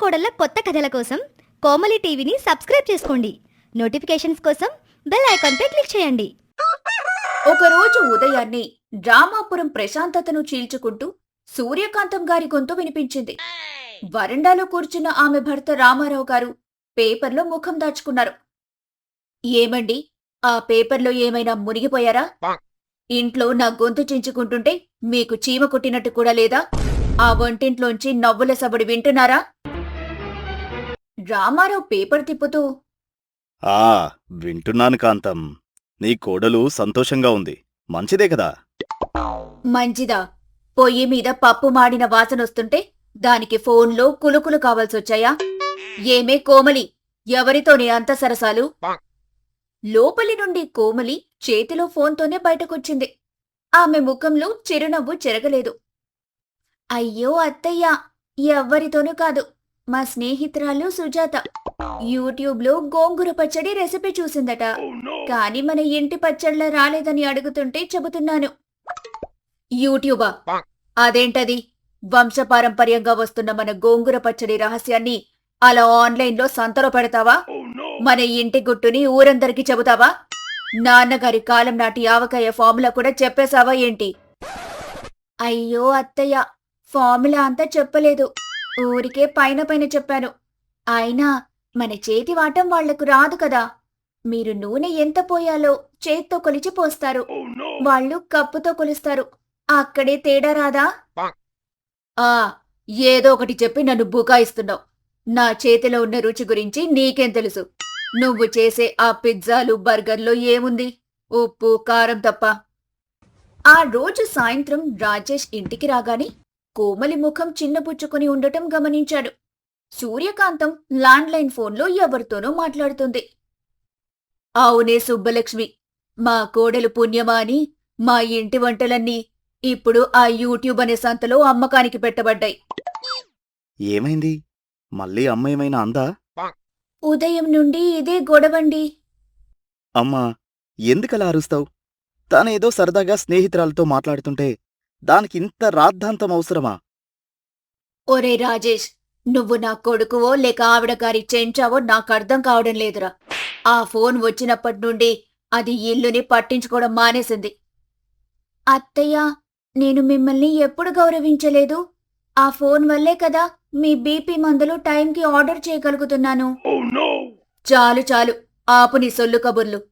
కోడళ్ళ కొత్త కథల కోసం కోమలి టీవీని సబ్స్క్రైబ్ చేసుకోండి. నోటిఫికేషన్స్ కోసం బెల్ ఐకాన్పై క్లిక్ చేయండి. ఒకరోజు ఉదయాన్నే రామాపురం ప్రశాంతతను చీల్చుకుంటూ సూర్యకాంతం గారి గొంతు వినిపించింది. వరండాలో కూర్చున్న ఆమె భర్త రామారావు గారు పేపర్లో ముఖం దాచుకున్నారు. ఏమండి ఆ పేపర్లో ఏమైనా మునిగిపోయారా? ఇంట్లో నా గొంతు చించుకుంటుంటే మీకు చీమ కుట్టినట్టు కూడా లేదా? ఆ వంటింట్లోంచి నవ్వుల సబడి వింటున్నారా? రామారావు పేపర్ తిప్పుతూ ఆ వింటున్నాను కాంతం. నీ కోడలు సంతోషంగా ఉంది. మంచిదే కదా? మంచిదా? పొయ్యి మీద పప్పు మాడిన వాసనొస్తుంటే దానికి ఫోన్లో కులుకులు కావాల్సొచ్చాయా? ఏమే కోమలి? ఎవరితోనే అంత సరసాలు? లోపలి నుండి కోమలి చేతిలో ఫోన్తోనే బయటకొచ్చింది. ఆమె ముఖంలో చిరునవ్వు చెరగలేదు. అయ్యో అత్తయ్య ఎవ్వరితోనూ కాదు. మా స్నేహితురాలు సుజాత యూట్యూబ్లో గోంగూర పచ్చడి రెసిపీ చూసిందట. కాని మన ఇంటి పచ్చళ్ళ రాలేదని అడుగుతుంటే చెబుతున్నాను. యూట్యూబా అదేంటది? వంశపారంపర్యంగా వస్తున్న మన గోంగూర పచ్చడి రహస్యాన్ని అలా ఆన్లైన్లో సంతలో పెడతావా? మన ఇంటి గుట్టుని ఊరందరికీ చెబుతావా? నాన్నగారి కాలం నాటి ఆవకాయ ఫార్ములా కూడా చెప్పేశావా ఏంటి? అయ్యో అత్తయ్య ఫార్ములా అంతా చెప్పలేదు. ఊరికే పైన పైన చెప్పాను. అయినా మన చేతి వాటం వాళ్ళకు రాదు కదా. మీరు నూనె ఎంత పోయాలో చేత్తో కొలిచి పోస్తారు. వాళ్ళు కప్పుతో కొలుస్తారు. అక్కడే తేడా రాదా? ఆ ఏదో ఒకటి చెప్పి నన్ను బుకాయిస్తున్నావు. నా చేతిలో ఉన్న రుచి గురించి నీకేం తెలుసు? నువ్వు చేసే ఆ పిజ్జాలు బర్గర్లో ఏముంది? ఉప్పు కారం తప్ప. ఆ రోజు సాయంత్రం రాజేష్ ఇంటికి రాగానే కోమలి ముఖం చిన్నపుచ్చుకుని ఉండటం గమనించాడు. సూర్యకాంతం ల్యాండ్లైన్ ఫోన్లో ఎవరితోనో మాట్లాడుతుంది. అవునే సుబ్బలక్ష్మి మా కోడలు పుణ్యమా అని మా ఇంటి వంటలన్నీ ఇప్పుడు ఆ యూట్యూబ్ అనే సంతలో అమ్మకానికి పెట్టబడ్డాయి. ఏమైంది? మళ్ళీ అమ్మ ఏమైనా అందా? ఉదయం నుండి ఇదే గొడవండి. అమ్మా ఎందుకలా అరుస్తావు? తానేదో సరదాగా స్నేహితురాలతో మాట్లాడుతుంటే దానికి ఇంత రాద్ధాంతం అవసరమా? ఒరే రాజేష్ నువ్వు నా కొడుకువో లేక ఆవిడ గారి చెంచావో నాకు అర్థం కావడం లేదురా. ఆ ఫోన్ వచ్చినప్పటి నుండి అది ఇల్లుని పట్టించుకోవడం మానేసింది. అత్తయ్య నేను మిమ్మల్ని ఎప్పుడు గౌరవించలేదు? ఆ ఫోన్ వల్లే కదా మీ బీపీ మందులు టైంకి ఆర్డర్ చేయగలుగుతున్నాను. చాలు చాలు ఆపు నీ సొల్లు కబుర్లు.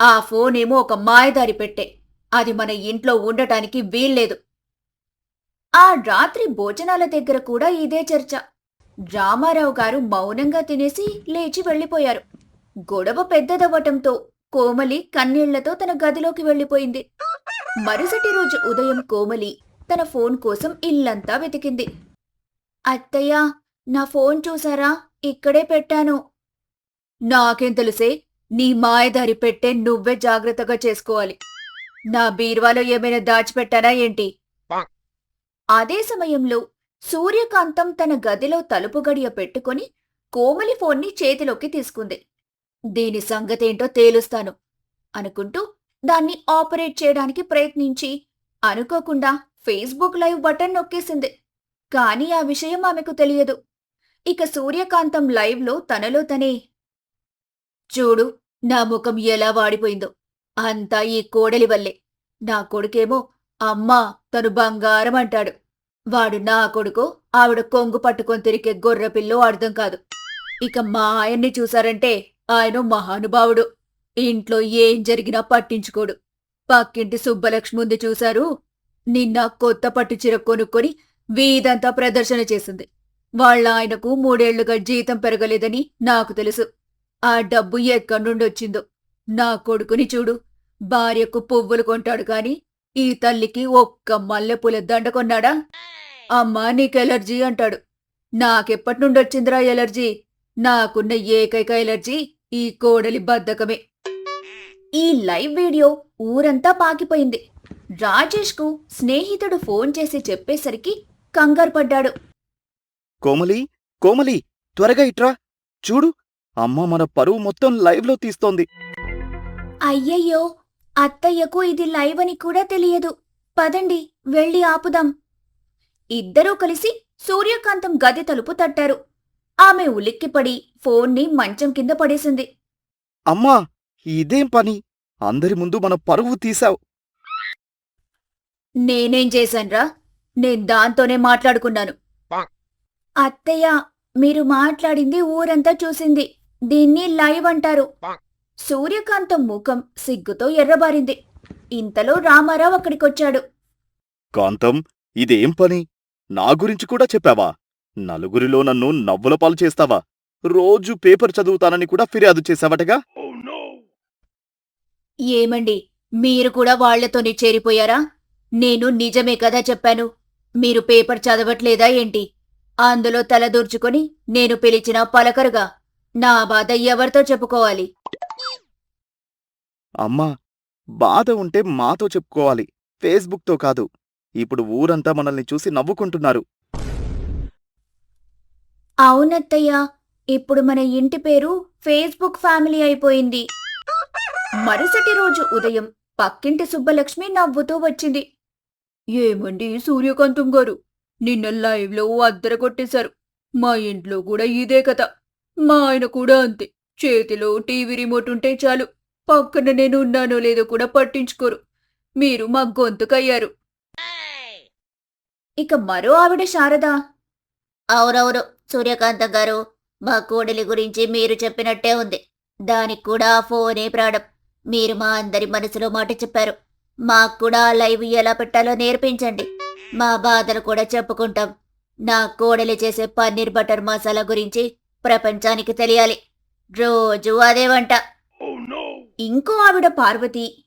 ఆ ఫోన్ ఏమో ఒక మాయదారి పెట్టే. అది మన ఇంట్లో ఉండటానికి వీల్లేదు. ఆ రాత్రి భోజనాల దగ్గర కూడా ఇదే చర్చ. రామారావు గారు మౌనంగా తినేసి లేచి వెళ్ళిపోయారు. గొడవ పెద్దదవ్వటంతో కోమలి కన్నీళ్ళతో తన గదిలోకి వెళ్ళిపోయింది. మరుసటి రోజు ఉదయం కోమలి తన ఫోన్ కోసం ఇల్లంతా వెతికింది. అత్తయ్య నా ఫోన్ చూసారా? ఇక్కడే పెట్టాను. నాకేం తెలుసే నీ మాయదారి పెట్టే నువ్వే జాగ్రత్తగా చేసుకోవాలి. నా బీర్వాలో ఏమైనా దాచిపెట్టానా ఏంటి? అదే సమయంలో సూర్యకాంతం తన గదిలో తలుపు గడియ పెట్టుకొని కోమలి ఫోన్ని చేతిలోకి తీసుకుంది. దీని సంగతేంటో తేలుస్తాను అనుకుంటూ దాన్ని ఆపరేట్ చేయడానికి ప్రయత్నించి అనుకోకుండా ఫేస్బుక్ లైవ్ బటన్ నొక్కేసింది. కానీ ఆ విషయం ఆమెకు తెలియదు. ఇక సూర్యకాంతం లైవ్లో తనలో తనే చూడు నా ముఖం ఎలా వాడిపోయిందో. అంతా ఈ కోడలి వల్లే. నా కొడుకేమో అమ్మా తను బంగారం అంటాడు వాడు నా కొడుకు ఆవిడ కొంగు పట్టుకొని తిరిగే గొర్రెపిల్లో అర్థం కాదు. ఇక మా ఆయన్ని చూసారంటే ఆయన మహానుభావుడు. ఇంట్లో ఏం జరిగినా పట్టించుకోడు. పక్కింటి సుబ్బలక్ష్మి ఉంది చూశారు. నిన్న కొత్త పట్టు చీర కొనుక్కొని వీధంతా ప్రదర్శన చేసింది. వాళ్ళ ఆయనకు మూడేళ్ళుగా జీతం పెరగలేదని నాకు తెలుసు. ఆ డబ్బు ఎక్కడి నుండి వచ్చిందో నా కొడుకుని చూడు. భార్యకు పువ్వులు కొంటాడు కాని ఈ తల్లికి ఒక్క మల్లెపూల దండ కొన్నాడా? అమ్మా నీకు ఎలర్జీ అంటాడు. నాకెప్పటి నుండి వచ్చిందిరా ఎలర్జీ? నాకున్న ఏకైక ఎలర్జీ ఈ కోడలి బద్ధకమే. ఈ లైవ్ వీడియో ఊరంతా పాకిపోయింది. రాజేష్కు స్నేహితుడు ఫోన్ చేసి చెప్పేసరికి కంగారు పడ్డాడు. కోమలి కోమలి త్వరగా ఇట్రా. చూడు అమ్మ మన పరువు మొత్తం లైవ్లో తీస్తోంది. అయ్యయ్యో అత్తయ్యకు ఇది లైవ్ అని కూడా తెలియదు. పదండి వెళ్ళి ఆపుదాం. ఇద్దరూ కలిసి సూర్యకాంతం గది తలుపు తట్టారు. ఆమె ఉలిక్కిపడి ఫోన్ని మంచం కింద పడేసింది. అమ్మా ఇదేం పని? అందరి ముందు మన పరువు తీసావు నేనేం చేశాన్రా? నేను దాంతోనే మాట్లాడుకున్నాను. అత్తయ్య మీరు మాట్లాడింది ఊరంతా చూసింది. దీన్ని లైవ్ అంటారు. సూర్యకాంతం ముఖం సిగ్గుతో ఎర్రబారింది. ఇంతలో రామారావు అక్కడికొచ్చాడు. కాంతం ఇదేం పని? నా గురించి కూడా చెప్పావా? నలుగురిలో నన్ను నవ్వుల పాలు చేస్తావా? రోజు పేపర్ చదువుతానని కూడా ఫిర్యాదు చేశావటగా? ఏమండి మీరు కూడా వాళ్ళతోనే చేరిపోయారా? నేను నిజమే కదా చెప్పాను? మీరు పేపర్ చదవట్లేదా ఏంటి? అందులో తలదూర్చుకొని నేను పిలిచిన పలకరుగా. నా బాధ ఎవరితో చెప్పుకోవాలి? అమ్మా బాధ ఉంటే మాతో చెప్పుకోవాలి. ఫేస్బుక్తో కాదు. ఇప్పుడు ఊరంతా మనల్ని చూసి నవ్వుకుంటున్నారు. అవునత్తయ్య ఇప్పుడు మన ఇంటి పేరు ఫేస్బుక్ ఫ్యామిలీ అయిపోయింది. మరుసటి రోజు ఉదయం పక్కింటి సుబ్బలక్ష్మి నవ్వుతూ వచ్చింది. ఏమండి సూర్యకాంతం గారు? నిన్న లైవ్లో అద్దర కొట్టేశారు. మా ఇంట్లో కూడా ఇదే కథ. మా ఆయన కూడా అంతే. చేతిలో టీవీ రిమోట్ ఉంటే చాలు. పక్కన నేను ఉన్నానో లేదో కూడా పట్టించుకోరు. మీరు మా గొంతుకయ్యారు. ఇక మరో ఆవిడ శారద. అవునవును సూర్యకాంతం గారు మా కోడలి గురించి మీరు చెప్పినట్టే ఉంది. దానికి కూడా ఫోనే ప్రాణం. మీరు మా అందరి మనసులో మాట చెప్పారు. మాకు కూడా లైవ్ ఎలా పెట్టాలో నేర్పించండి. మా బాధలు కూడా చెప్పుకుంటాం. నా కోడలి చేసే పన్నీర్ బటర్ మసాలా గురించి ప్రపంచానికి తెలియాలి. రోజు అదే వంట. ఇంకో ఆవిడ పార్వతి.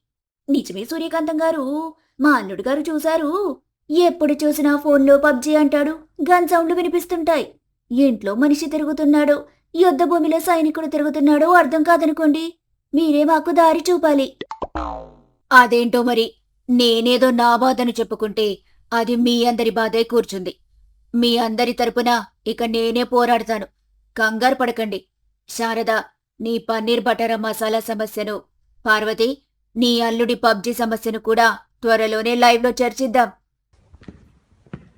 నిజమే సూర్యకాంతం గారు. మా అల్లుడు గారు చూశారు. ఎప్పుడు చూసినా ఫోన్లో పబ్జి అంటాడు. గన్ సౌండ్లు వినిపిస్తుంటాయి. ఇంట్లో మనిషి తిరుగుతున్నాడు. యుద్ధ భూమిలో సైనికుడు తిరుగుతున్నాడో అర్థం కాదనుకోండి. మీరే మాకు దారి చూపాలి. అదేంటో మరి? నేనేదో నా బాధను చెప్పుకుంటే అది మీ అందరి బాధే కూర్చుంది. మీ అందరి తరపున ఇక నేనే పోరాడతాను. కంగారు పడకండి. శారద నీ పన్నీర్ బటర్ మసాలా సమస్యను. పార్వతి నీ అల్లుడి పబ్జి సమస్యను కూడా త్వరలోనే లైవ్లో చర్చిద్దాం.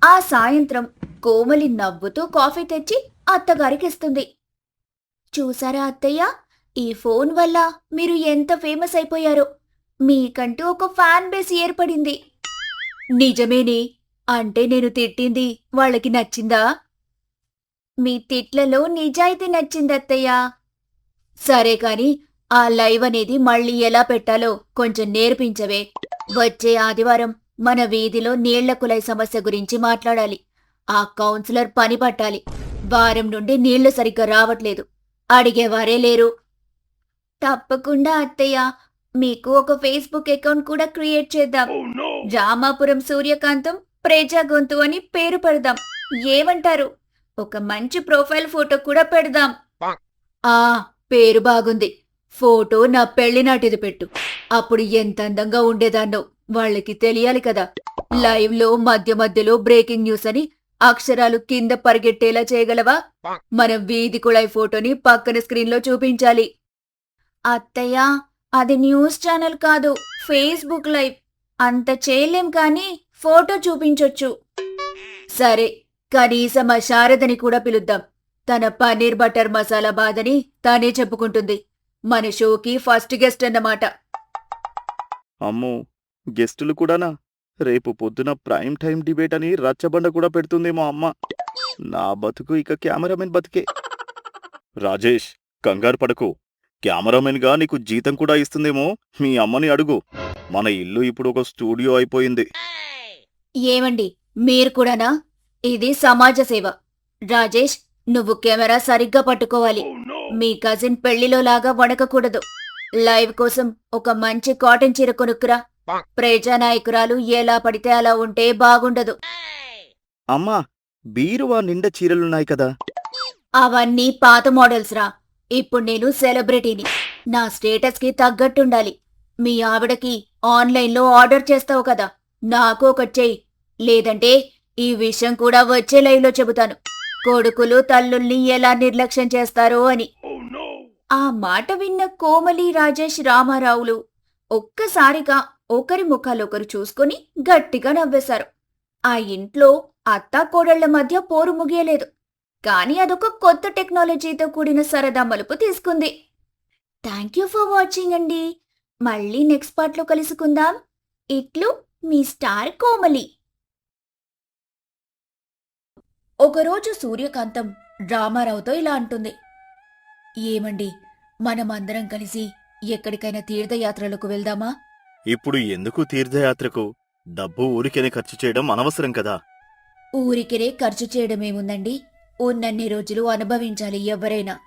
ఆ సాయంత్రం కోమలి నవ్వుతూ కాఫీ తెచ్చి అత్తగారికి ఇస్తుంది. చూసారా అత్తయ్య? ఈ ఫోన్ వల్ల మీరు ఎంత ఫేమస్ అయిపోయారో. మీకంటూ ఒక ఫ్యాన్ బేస్ ఏర్పడింది. నిజమేనే అంటే నేను తిట్టింది వాళ్ళకి నచ్చిందా? మీ తిట్లలో నిజాయితీ నచ్చిందత్తయ్యా. సరే కాని ఆ లైవ్ అనేది మళ్ళీ ఎలా పెట్టాలో కొంచెం నేర్పించవే. వచ్చే ఆదివారం మన వీధిలో నీళ్ళ కులాయి సమస్య గురించి మాట్లాడాలి. ఆ కౌన్సిలర్ పని పట్టాలి. వారం నుండి నీళ్ళు సరిగ్గా రావట్లేదు. అడిగేవారే లేరు. తప్పకుండా అత్తయ్య మీకు ఒక ఫేస్బుక్ అకౌంట్ కూడా క్రియేట్ చేద్దాం. రామాపురం సూర్యకాంతం ప్రేజా గొంతు అని పేరు పెడదాం. ఏమంటారు? ఒక మంచి ప్రొఫైల్ ఫోటో కూడా పెడదాం. ఆ పేరు బాగుంది. ఫోటో నా పెళ్ళి నాటిది పెట్టు. అప్పుడు ఎంత అందంగా ఉండేదాన్నో వాళ్ళకి తెలియాలి కదా. లైవ్లో మధ్య మధ్యలో బ్రేకింగ్ న్యూస్ అని అక్షరాలు కింద పరిగెట్టేలా చేయగలవా? మన వీధి కుళాయి ఫోటోని పక్కన స్క్రీన్లో చూపించాలి. అత్తయ్య అది న్యూస్ ఛానల్ కాదు ఫేస్బుక్ లైవ్. అంత చేయలేం కానీ ఫోటో చూపించొచ్చు. సరే కనీసం ఆ శారదని కూడా పిలుద్దాం. తన పన్నీర్ బటర్ మసాలా బాధని తానే చెప్పుకుంటుంది. మన షోకి ఫస్ట్ గెస్ట్ అన్నమాట. అమ్మో గెస్టులు కూడానా? రేపు పొద్దున ప్రైమ్ టైం డిబేట్ అని రచ్చబండ కూడా పెడుతుందేమో అమ్మ. నా బతుకు ఇక కెమెరామెన్ బతికే. రాజేష్ కంగారు పడకు. కెమెరామెన్గా నీకు జీతం కూడా ఇస్తుందేమో మీ అమ్మని అడుగు. మన ఇల్లు ఇప్పుడు ఒక స్టూడియో అయిపోయింది. ఏమండి మీరు కూడానా? ఇది సమాజ సేవ. రాజేష్ నువ్వు కెమెరా సరిగ్గా పట్టుకోవాలి. మీ కజిన్ పెళ్ళిలో లాగా వణకకూడదు. లైవ్ కోసం ఒక మంచి కాటన్ చీర కొనుక్కురా. ప్రజానాయకురాలు ఎలా పడితే అలా ఉంటే బాగుండదు. అమ్మా బీరువా నిండా చీరలున్నాయి కదా. అవన్నీ పాత మోడల్స్ రా. ఇప్పుడు నేను సెలబ్రిటీని. నా స్టేటస్కి తగ్గట్టుండాలి. మీ ఆవిడకి ఆన్లైన్లో ఆర్డర్ చేస్తావు కదా. నాకు ఒకటి చెయ్యి. లేదంటే ఈ విషయం కూడా వచ్చే లైవ్లో చెబుతాను. కొడుకులు తల్లుల్ని ఎలా నిర్లక్ష్యం చేస్తారో అని. ఆ మాట విన్న కోమలి రాజేష్ రామారావులు ఒక్కసారిగా ఒకరి ముఖాలొకరు చూసుకుని గట్టిగా నవ్వేశారు. ఆ ఇంట్లో అత్తా కోడళ్ళ మధ్య పోరు ముగియలేదు. కానీ అదొక కొత్త టెక్నాలజీతో కూడిన సరదా మలుపు తీసుకుంది. థ్యాంక్ యూ ఫర్ వాచింగ్ అండి. మళ్ళీ నెక్స్ట్ పార్ట్లో కలుసుకుందాం. ఇట్లు మీ స్టార్ కోమలి. ఒకరోజు సూర్యకాంతం రామారావుతో ఇలా అంటుంది. ఏమండి మనమందరం కలిసి ఎక్కడికైనా తీర్థయాత్రలకు వెళ్దామా? ఇప్పుడు ఎందుకు తీర్థయాత్రకు? డబ్బు ఊరికేనే ఖర్చు చేయడం అనవసరం కదా. ఊరికినే ఖర్చు చేయడమేముందండి? ఉన్నన్ని రోజులు అనుభవించాలి ఎవరైనా.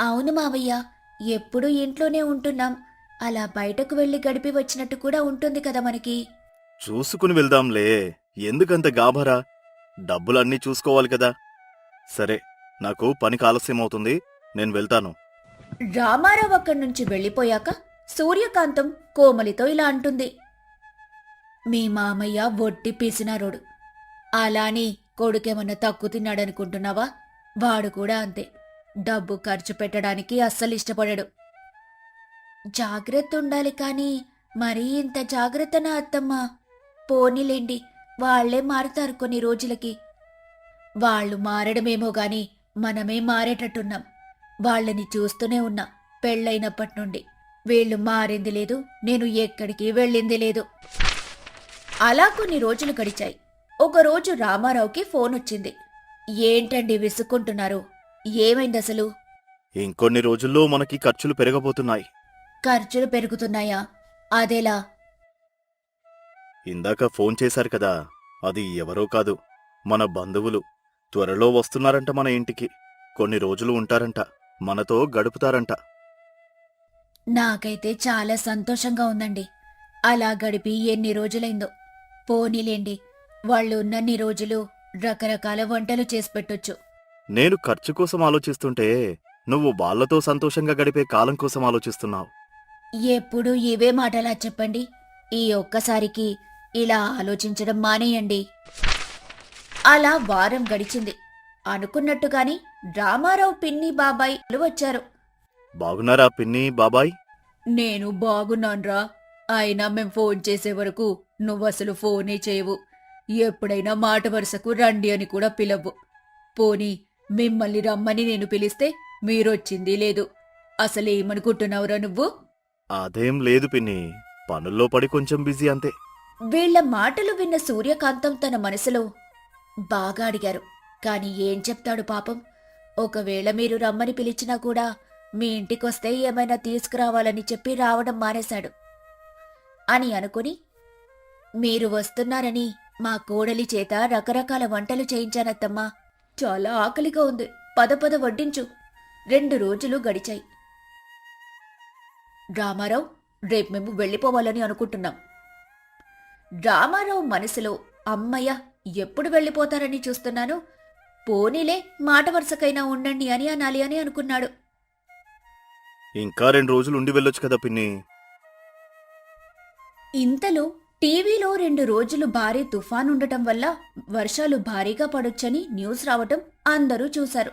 అవును మావయ్య ఎప్పుడూ ఇంట్లోనే ఉంటున్నాం. అలా బయటకు వెళ్ళి గడిపి వచ్చినట్టు కూడా ఉంటుంది కదా మనకి. చూసుకుని వెళ్దాంలే. ఎందుకంత గాభరా? డబ్బులన్నీ చూసుకోవాలి కదా. సరే నాకు పనికి ఆలస్యం అవుతుంది నేను వెళ్తాను. రామారావు అక్కడి నుంచి వెళ్ళిపోయాక సూర్యకాంతం కోమలితో ఇలా అంటుంది. మీ మామయ్య వట్టి పీసినారోడు అలాని కొడుకేమన్నా తక్కువ తిన్నాడనుకుంటున్నావా? వాడు కూడా అంతే. డబ్బు ఖర్చు పెట్టడానికి అస్సలు ఇష్టపడడు. జాగ్రత్త ఉండాలి కానీ మరీ ఇంత జాగ్రత్త నా అత్తమ్మ? పోనీలేండి. వాళ్ళే మారుతారు కొన్ని రోజులకి. వాళ్ళు మారడమేమో గాని మనమే మారేటట్టున్నాం. వాళ్ళని చూస్తూనే ఉన్నా పెళ్ళైనప్పటి నుండి. వీళ్ళు మారింది లేదు నేను ఎక్కడికి వెళ్ళింది లేదు. అలా కొన్ని రోజులు గడిచాయి. ఒకరోజు రామారావుకి ఫోన్ వచ్చింది. ఏంటండి విసుక్కుంటున్నారు? ఏమైంది అసలు? ఇంకొన్ని రోజుల్లో మనకి ఖర్చులు పెరగబోతున్నాయి. ఖర్చులు పెరుగుతున్నాయా? అదెలా ఇందాక ఫోన్ చేశారు కదా అది ఎవరో కాదు మన బంధువులు. త్వరలో వస్తున్నారంట మన ఇంటికి. కొన్ని రోజులు ఉంటారంట మనతో గడుపుతారంట. నాకైతే చాలా సంతోషంగా ఉందండి. అలా గడిపి ఎన్ని రోజులైందో. పోనీలేండి వాళ్ళు ఉన్నన్ని రోజులు రకరకాల వంటలు చేసి పెట్టొచ్చు. నేను ఖర్చు కోసం ఆలోచిస్తుంటే నువ్వు వాళ్ళతో సంతోషంగా గడిపే కాలం కోసం ఆలోచిస్తున్నావు. ఎప్పుడు ఇవే మాటలా చెప్పండి. ఈ ఒక్కసారికి ఇలా ఆలోచించడం మానేయండి. అలా వారం గడిచింది. అనుకున్నట్టుగాని రామారావు పిన్ని బాబాయ్ వచ్చారు బాగున్నారా పిన్ని బాబాయ్? నేను బాగున్నాన్రా. అయినా మేం ఫోన్ చేసే వరకు నువ్వసలు ఫోనే చేయవు. ఎప్పుడైనా మాట వరుసకు రండి అని కూడా పిలవ్వు. పోనీ మిమ్మల్ని రమ్మని నేను పిలిస్తే మీరొచ్చింది లేదు. అసలేమనుకుంటున్నావురా నువ్వు? అదేం లేదు పిన్ని. పనుల్లో పడి కొంచెం బిజీ అంతే. వీళ్ళ మాటలు విన్న సూర్యకాంతం తన మనసులో బాగా అడిగారు. కాని ఏం చెప్తాడు పాపం? ఒకవేళ మీరు రమ్మని పిలిచినా కూడా మీ ఇంటికొస్తే ఏమైనా తీసుకురావాలని చెప్పి రావడం మానేశాడు. అని అనుకుని మీరు వస్తున్నారని మా కోడలి చేత రకరకాల వంటలు చేయించానత్తమ్మా. చాలా ఆకలిగా ఉంది. పద పద వడ్డించు. రెండు రోజులు గడిచాయి. రామారావు రేపు మేము వెళ్ళిపోవాలని అనుకుంటున్నాం. రామారావు మనసులో అమ్మయ్య ఎప్పుడు వెళ్ళిపోతారని చూస్తున్నాను? పోనీలే మాట వరుసకైనా ఉండండి అని అనాలి అని అనుకున్నాడు. ఇంకా రెండు రోజులు ఉండి వెళ్ళొచ్చు కదా పిన్ని. ఇంతలో టీవీలో రెండు రోజులు భారీ తుఫాన్ ఉండటం వల్ల వర్షాలు భారీగా పడొచ్చని న్యూస్ రావటం అందరూ చూశారు.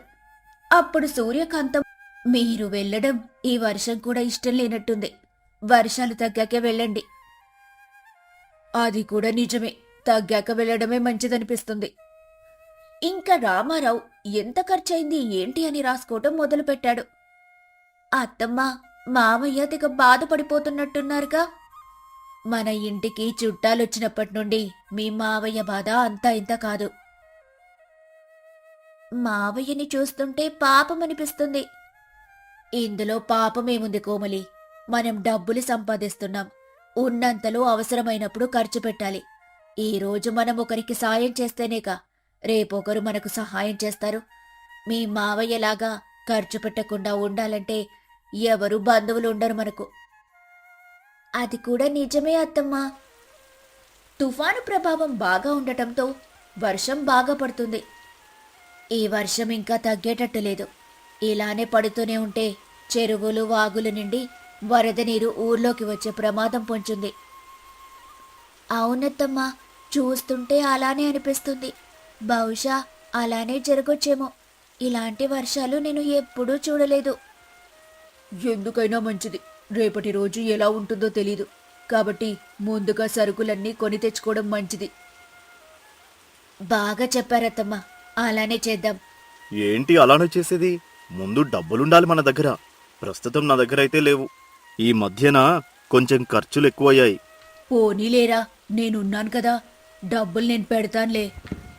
అప్పుడు సూర్యకాంతం మీరు వెళ్ళడం ఈ వర్షం కూడా ఇష్టం లేనట్టుంది. వర్షాలు తగ్గాకే వెళ్ళండి. అది కూడా నిజమే. తగ్గాక వెళ్ళడమే మంచిదనిపిస్తుంది. ఇంకా రామారావు ఎంత ఖర్చయింది ఏంటి అని రాసుకోవటం మొదలుపెట్టాడు. అత్తమ్మ మామయ్య తెగ బాధపడిపోతున్నట్టున్నారుగా. మన ఇంటికి చుట్టాలొచ్చినప్పటి నుండి మీ మావయ్య బాధ అంతా ఇంత కాదు. మావయ్యని చూస్తుంటే పాపం అనిపిస్తుంది ఇందులో పాపమేముంది కోమలి? మనం డబ్బులు సంపాదిస్తున్నాం. ఉన్నంతలో అవసరమైనప్పుడు ఖర్చు పెట్టాలి. ఈ రోజు మనం ఒకరికి సాయం చేస్తేనేగా రేపొకరు మనకు సహాయం చేస్తారు. మీ మావయ్యలాగా ఖర్చు పెట్టకుండా ఉండాలంటే ఎవరు బంధువులు ఉండరు మనకు. అది కూడా నిజమే అత్తమ్మా. తుఫాను ప్రభావం బాగా ఉండటంతో వర్షం బాగా పడుతుంది. ఈ వర్షం ఇంకా తగ్గేటట్టు లేదు. ఇలానే పడుతూనే ఉంటే చెరువులు వాగులు నిండి వరద నీరు ఊర్లోకి వచ్చే ప్రమాదం పొంచుంది. అవునత్తమ్మా చూస్తుంటే అలానే అనిపిస్తుంది. బహుశా అలానే జరగొచ్చేమో. ఇలాంటి వర్షాలు నేను ఎప్పుడూ చూడలేదు. ఎందుకైనా మంచిది. రేపటి రోజు ఎలా ఉంటుందో తెలీదు. కాబట్టి ముందుగా సరుకులన్నీ కొని తెచ్చుకోవడం మంచిది. బాగా చెప్పారత్తమ్మా. అలానే చేద్దాం. ఏంటి అలానే చేసేది? ముందు డబ్బులుండాలి మన దగ్గర. ప్రస్తుతం నా దగ్గర అయితే లేవు. ఈ మధ్యన కొంచెం ఖర్చులు ఎక్కువయ్యాయి పోనీలేరా నేనున్నాను కదా. డబ్బులు నేను పెడతానులే.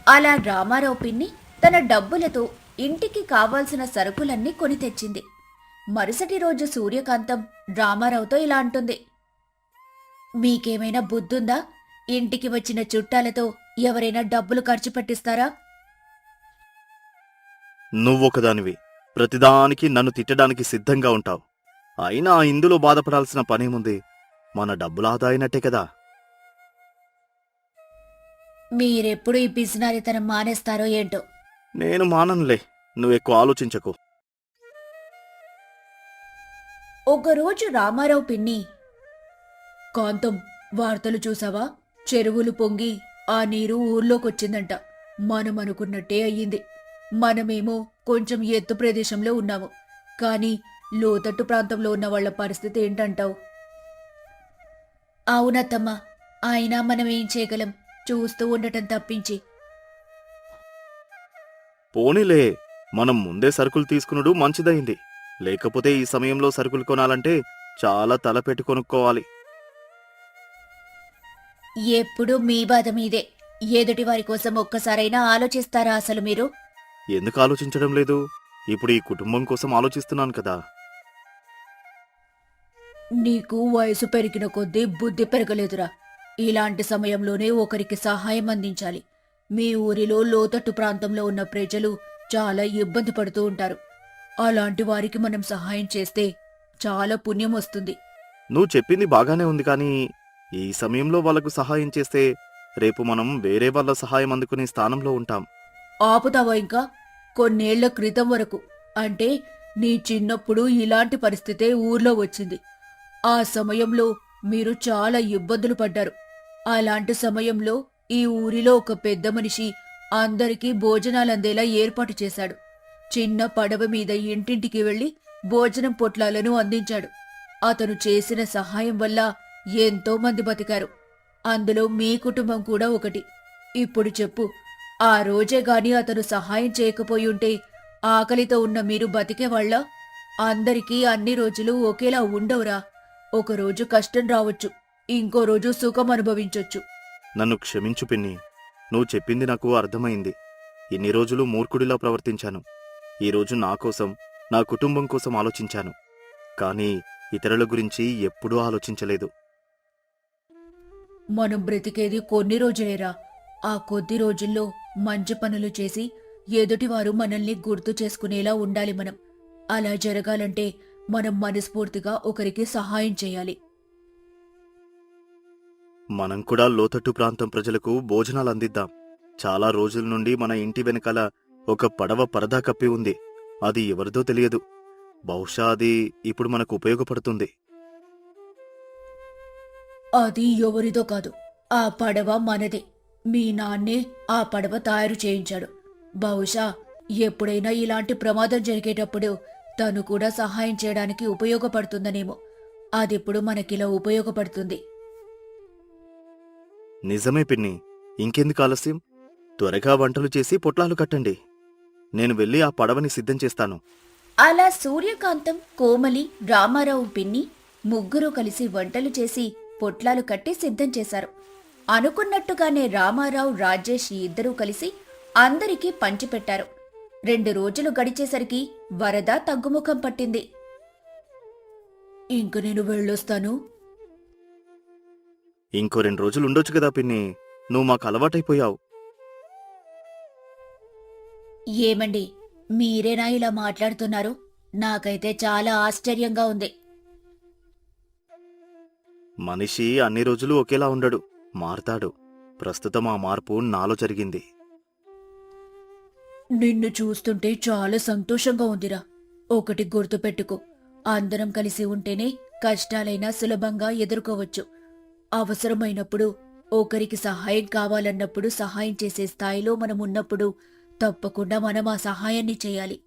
అలా రామారావు పిన్ని తన డబ్బులతో ఇంటికి కావాల్సిన సరుకులన్నీ కొని తెచ్చింది. మరుసటి రోజు సూర్యకాంతం రామారావుతో ఇలా అంటుంది. మీకేమైనా బుద్ధుందా? ఇంటికి వచ్చిన చుట్టాలతో ఎవరైనా డబ్బులు ఖర్చు పెట్టిస్తారా? నువ్వొకదానివి. ప్రతిదానికి నన్ను తిట్టడానికి సిద్ధంగా ఉంటావు. అయినా ఇందులో బాధపడాల్సిన పనేముంది? మన డబ్బులు ఆదా అయినట్టే కదా. మీరెప్పుడు ఈ పిసినారితనం మానేస్తారో ఏంటో? నేను మాననులే. నువ్వు ఎక్కువ ఆలోచించకు. ఒకరోజు రామారావు పిన్ని కాంతం వార్తలు చూసావా? చెరువులు పొంగి ఆ నీరు ఊర్లోకొచ్చిందంట. మనం అనుకున్నట్టే అయ్యింది. మనమేమో కొంచెం ఎత్తు ప్రదేశంలో ఉన్నాము. కానీ లోతట్టు ప్రాంతంలో ఉన్న వాళ్ళ పరిస్థితి ఏంటంటావు? అవునత్తమ్మా అయినా మనం ఏం చేయగలం? చూస్తూ ఉండటం తప్పించి. పోనీలే మనం ముందే సరుకులు తీసుకునుడు మంచిదైంది లేకపోతే ఈ సమయంలో సరుకులు కొనాలంటే చాలా తల పెట్టి కొనుక్కోవాలి. ఎప్పుడు మీ బాధ మీదే. ఎదుటి వారి కోసం ఒక్కసారైనా ఆలోచిస్తారా అసలు మీరు? ఎందుకు ఆలోచించడం లేదు? ఇప్పుడు ఈ కుటుంబం కోసం ఆలోచిస్తున్నాను కదా. నీకు వయసు పెరిగిన కొద్దీ బుద్ధి పెరగలేదురా. ఇలాంటి సమయంలోనే ఒకరికి సహాయం అందించాలి. మీ ఊరిలో లోతట్టు ప్రాంతంలో ఉన్న ప్రజలు చాలా ఇబ్బంది పడుతూ ఉంటారు. అలాంటి వారికి మనం సహాయం చేస్తే చాలా పుణ్యం వస్తుంది. నువ్వు చెప్పింది బాగానే ఉంది కానీ ఈ సమయంలో వాళ్ళకు సహాయం చేస్తే రేపు మనం వేరే వాళ్ళ సహాయం అందుకునే స్థానంలో ఉంటాం. ఆపుతావా ఇంకా? కొన్నేళ్ళ క్రితం వరకు. అంటే నీ చిన్నప్పుడు ఇలాంటి పరిస్థితే ఊర్లో వచ్చింది. ఆ సమయంలో మీరు చాలా ఇబ్బందులు పడ్డారు. అలాంటి సమయంలో ఈ ఊరిలో ఒక పెద్ద మనిషి అందరికీ భోజనాలందేలా ఏర్పాటు చేశాడు. చిన్న పడవ మీద ఇంటింటికి వెళ్ళి భోజనం పొట్లాలను అందించాడు. అతను చేసిన సహాయం వల్ల ఎంతో మంది బతికారు. అందులో మీ కుటుంబం కూడా ఒకటి. ఇప్పుడు చెప్పు ఆ రోజే గాని అతను సహాయం చేయకపోయి ఉంటే ఆకలితో ఉన్న మీరు బతికేవాళ్ళ? అందరికీ అన్ని రోజులు ఒకేలా ఉండవురా? ఒక రోజు కష్టం రావచ్చు ఇంకో రోజు సుఖం అనుభవించొచ్చు. నన్ను క్షమించు పిన్ని నువ్వు చెప్పింది నాకు అర్థమైంది. ఇన్ని రోజులు మూర్ఖుడిలా ప్రవర్తించాను. ఈ రోజు నా కోసం నా కుటుంబం కోసం ఆలోచించాను. కానీ ఇతరుల గురించి ఎప్పుడూ ఆలోచించలేదు. మనం బ్రతికేది కొన్ని రోజులేరా? ఆ కొద్ది రోజుల్లో మంచి పనులు చేసి ఎదుటివారు మనల్ని గుర్తు చేసుకునేలా ఉండాలి మనం. అలా జరగాలంటే మనం మనస్ఫూర్తిగా ఒకరికి సహాయం చేయాలి. మనం కూడా లోతట్టు ప్రాంతం ప్రజలకు భోజనాలు అందిద్దాం. చాలా రోజుల నుండి మన ఇంటి వెనకాల ఒక పడవ పరదా కప్పి ఉంది. అది ఎవరిదో తెలియదు. బహుశా అది ఇప్పుడు మనకు ఉపయోగపడుతుంది. అది ఎవరిదో కాదు. ఆ పడవ మనదే. మీ నాన్నే ఆ పడవ తయారు చేయించాడు. బహుశా ఎప్పుడైనా ఇలాంటి ప్రమాదం జరిగేటప్పుడు తను కూడా సహాయం చేయడానికి ఉపయోగపడుతుందనేమో. అదిప్పుడు మనకిలా ఉపయోగపడుతుంది. నిజమే పిన్ని. ఇంకెందుకు ఆలస్యం? త్వరగా వంటలు చేసి పొట్లాలు కట్టండి. నేను వెళ్ళి ఆ పడవని సిద్ధం చేస్తాను. అలా సూర్యకాంతం కోమలి రామారావు పిన్ని ముగ్గురు కలిసి వంటలు చేసి పొట్లాలు కట్టి సిద్ధం చేశారు. అనుకున్నట్టుగానే రామారావు రాజేష్ ఇద్దరూ కలిసి అందరికీ పంచిపెట్టారు. రెండు రోజులు గడిచేసరికి వరద తగ్గుముఖం పట్టింది. ఇంక నేను వెళ్ళొస్తాను. ఇంకో రెండు రోజులు ఉండొచ్చు కదా పిన్ని. నువ్వు మాకు అలవాటైపోయావు. ఏమండి మీరేనా ఇలా మాట్లాడుతున్నారు? నాకైతే చాలా ఆశ్చర్యంగా ఉంది. మనిషి అన్ని రోజులు ఒకేలా ఉండడు మారతాడు. ప్రస్తుతం ఆ మార్పు నాలో జరిగింది. నిన్ను చూస్తుంటే చాలా సంతోషంగా ఉందిరా. ఒకటి గుర్తుపెట్టుకో. అందరం కలిసి ఉంటేనే కష్టాలైనా సులభంగా ఎదుర్కోవచ్చు. అవసరమైనప్పుడు ఒకరికి సహాయం కావాలన్నప్పుడు సహాయం చేసే స్థాయిలో మనం ఉన్నప్పుడు తప్పకుండా మనం ఆ సహాయాన్ని చేయాలి.